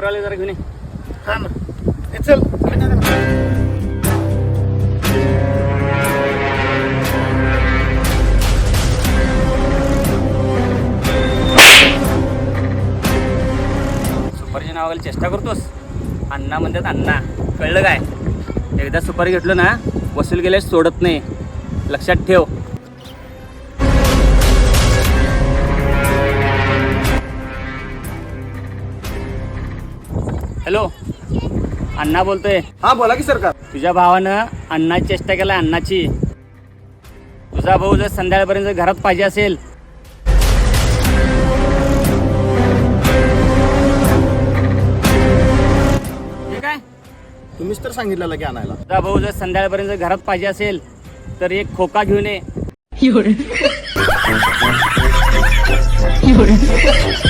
नंबरवाले जरा घेऊन ये. हा ना. ए, चल. सुपारीच्या नावाला चेष्टा करतोस? अण्णा म्हणतात अण्णा कळलं काय? एकदा सुपारी घेतलं ना वसूल केल्यास सोडत नाही. लक्षात ठेव. हॅलो अण्णा बोलतोय हा बोला की सरकार तुझ्या भावानं अण्णाची चेष्टा केला अण्णाची तुझा भाऊ जर संध्याकाळपर्यंत जर घरात पाहिजे असेल ठीक आहे तुम्हीच तर सांगितलेलं की आणायला तुझा भाऊ जर संध्याकाळपर्यंत जर घरात पाहिजे असेल तर एक खोका घेऊन ये 有人，有人，